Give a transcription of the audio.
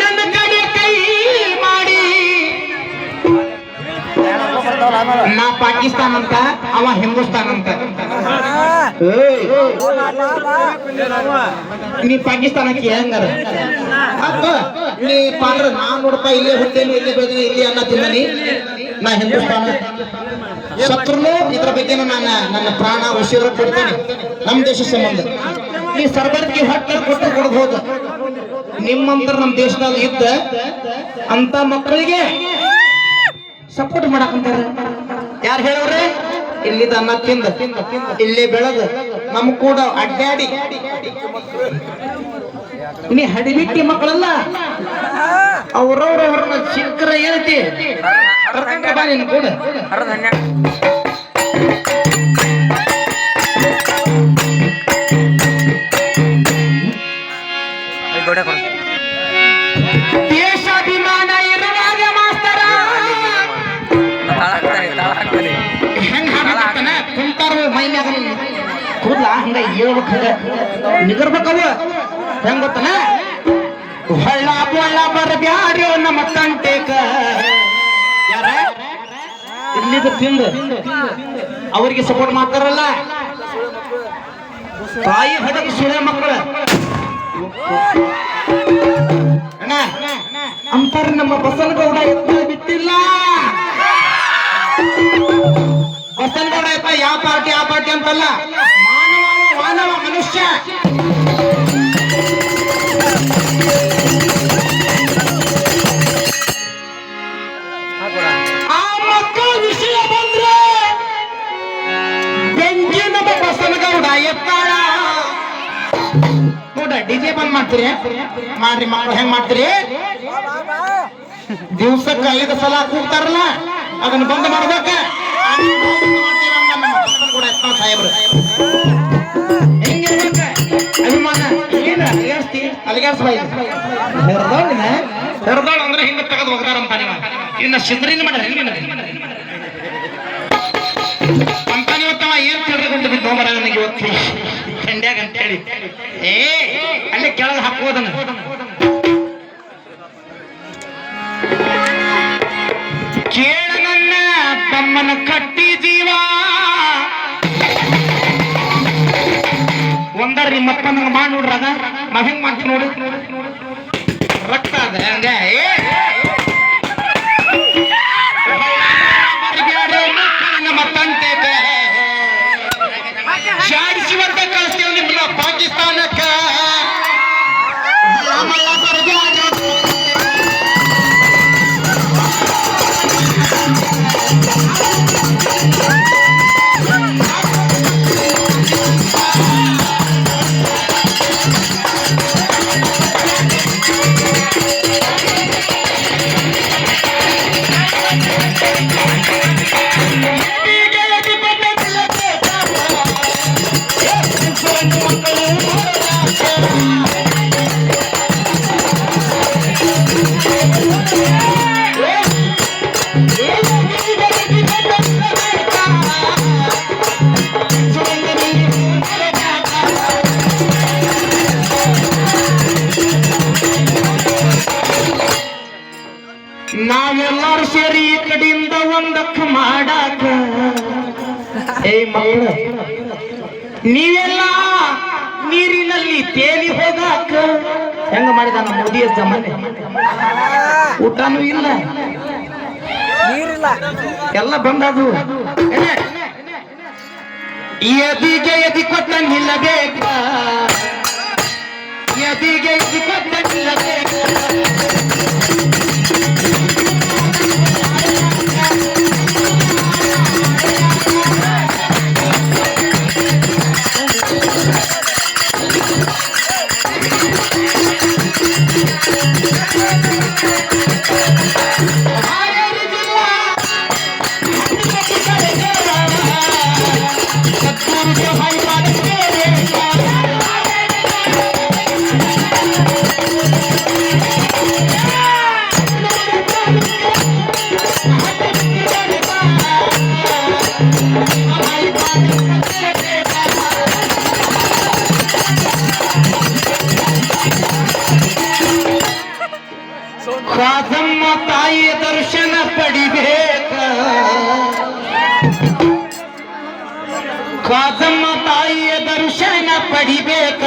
ನನ್ನ ಕಡೆ ಕೈ ಮಾಡಿ. ನಾ ಪಾಕಿಸ್ತಾನ ಅಂತ ಅವ ಹಿಂದೂಸ್ತಾನ್ ಅಂತ ನೀ ಪಾಕಿಸ್ತಾನಕ್ಕೆ ಹೆಂಗಾರ? ಅಪ್ಪ, ನೀ ಪಾಂದ್ರ ನಾ ನೋಡ್ತಾ ಇಲ್ಲೇ ಹುಟ್ಟೇನು ಇಲ್ಲೇ ಬೆಳೆದಿನಿ ಇಲ್ಲಿ ಅನ್ನ ತಿನ್ನನಿ ನಾ ಹಿಂದೂಸ್ತಾನ. ಶತ್ರುನು ಇದ್ರ ಬಗ್ಗೆ ನಾನು ನನ್ನ ಪ್ರಾಣ ಉಸಿರು ಕೊಡ್ತೇನೆ. ನಮ್ಮ ದೇಶ ಸಂಬಂಧ. ನೀ ಸರ್ಕಾರಕ್ಕೆ ಹೊಟ್ಟೆ ಕೊಟ್ಟು ಕೊಡ್ಬೋದು ನಿಮ್ಮಂತರ ನಮ್ಮ ದೇಶದಲ್ಲಿ ಇದ್ದ ಅಂತ ಮಕ್ಕಳಿಗೆ ಸಪೋರ್ಟ್ ಮಾಡಕಂತಾರ ಯಾರು ಹೇಳವ್ರೆ? ಇಲ್ಲಿದ ಅನ್ನ ತಿಂದ. ಇಲ್ಲೇ ಬೆಳೆದ. ನಮ್ ಕೂಡ ಅಡ್ಡಾಡಿ. ನೀ ಹಡಿಬಿಟ್ಟಿ ಮಕ್ಕಳಲ್ಲ. ಅವ್ರವ್ರವ್ರನ್ನ ಚಿಕ್ಕರ ಏನೈತಿ? ಕೂಡ. ದೇಶಾಭಿಮಾನ ಇರುವಾಗ ಮಾಸ್ತರ. ಹೆಂಗ್ ಹಾಡಕತ್ತಾನ ಕುಂತಾರ ಮೈ ಮ್ಯಾಗ ಕೂದ್ಲ ಹಂಗ ಹೇಳ್ಬೇಕು ಹಂಗ ನಿಗರ್ಬೇಕವ ಹೆಂಗ್ ಗೊತ್ತನ ಹೊಳ್ಳ ಪೊಳ್ಳ ಬರಬ್ಯಾಡ್ಯೋ ನಮ್ಮ ತಂಟೇಕ ಯಾರ? ಇಲ್ಲಿದ ತಿಂದು. ಅವರಿಗೆ ಸಪೋರ್ಟ್ ಮಾಡ್ತಾರಲ್ಲ? ತಾಯಿ ಹಡಕ್ ಸುಳೆ ಮಕ್ಕಳು. ಅಂತಾರ ನಮ್ಮ ಬಸನಗೌಡ ಎತ್ತ ಬಿಟ್ಟಿಲ್ಲ. ಬಸನಗೌಡ ಎತ್ತ ಯಾವ ಪಾರ್ಟಿ, ಆ ಪಾರ್ಟಿ ಅಂತಲ್ಲ. ಮಾನವ ಮಾನವ ಮನುಷ್ಯ. ಆ ಮಕ್ಕಳ ವಿಷಯ ಬಂದ್ರೆ ಬೆಂಕಿ ನಮ್ಮ ಬಸನಗೌಡ ಎತ್ತಾಳ. ನೋಡ ಡಿಜೆ ಬಂದ್ ಮಾಡ್ತೀರಿ? ಮಾಡ್ರಿ ಹೆಂಗ್ ಮಾಡ್ತೀರಿ? ದಿವ್ಸಕ್ಕೆ ಐದು ಸಲ ಕೂಗ್ತಾರಲ್ಲ ಅದನ್ನ ಬಂದ್ ಮಾಡ್ಬೇಕ ಸಾಹೇಬ್ರು ಹೆರ್ದಾಳ ಅಂದ್ರೆ ಹಿಂಗ ತೆಗೆದು ಹೋಗ್ತಾರಂತ ಇನ್ನ ಸಿದ್ರಿನ ಮಾಡ್ಯಾರ ಹೆಂಗಿನ ಕಂಪನಿ ಇವತ್ತವ ಏನ್ ತಿಳ್ಕೊಂಡು ಬಿದ್ದು ಹೋಮರ ನನಗೆ ಇವತ್ತು ಹೇಳಿ ಅಂತೇಳಿ ಏ ಅಲ್ಲಿ ಕೆಳಗೆ ಹಾಕೋದನ್ನ ಕೇಳ ನನ್ನ ತಮ್ಮನ ಕಟ್ಟಿ ಜೀವ. ಒಂದರ ನಿಮ್ಮಪ್ಪ ನಂಗೆ ಮಾಡಿ ನೋಡ್ರ ಅದ. ನಾವ್ ಹೆಂಗ್ ಮಾಡ್ತೀವಿ ನೋಡಿ. ರಕ್ತ ಅದ ಹಂಗ. ನಾವೆಲ್ಲರೂ ಸೇರಿ ಈ ಕಡೆಯಿಂದ ಒಂದಕ್ಕ ಮಾಡಾಕ. ಏ ಮಕ್ಕಳು ನೀವೆಲ್ಲ ನೀರಿನಲ್ಲಿ ತೇಲಿ ಹೋಗಾಕ. ಹೆಂಗ ಮಾಡಿದ ನಮ್ಮ ಮೋದಿಯ ಜಮಾನೆ ಊಟನೂ ಇಲ್ಲ. ಎಲ್ಲ ಬಂದದು? ಎದಿಗೆ ಎದಿ ಕೊಟ್ಟ ನಿಲ್ಲಬೇಕ ಎದಿಗೆ ಎದಿ ಕೊಟ್ಟ ನಿಲ್ಲಬೇಕ ಸ್ವಾತಮ್ಮ ತಾಯಿಯ ದರ್ಶನ ಪಡಿಬೇಕ. ಸ್ವಾತಮ್ಮ ತಾಯಿಯ ದರ್ಶನ ಪಡಿಬೇಕ.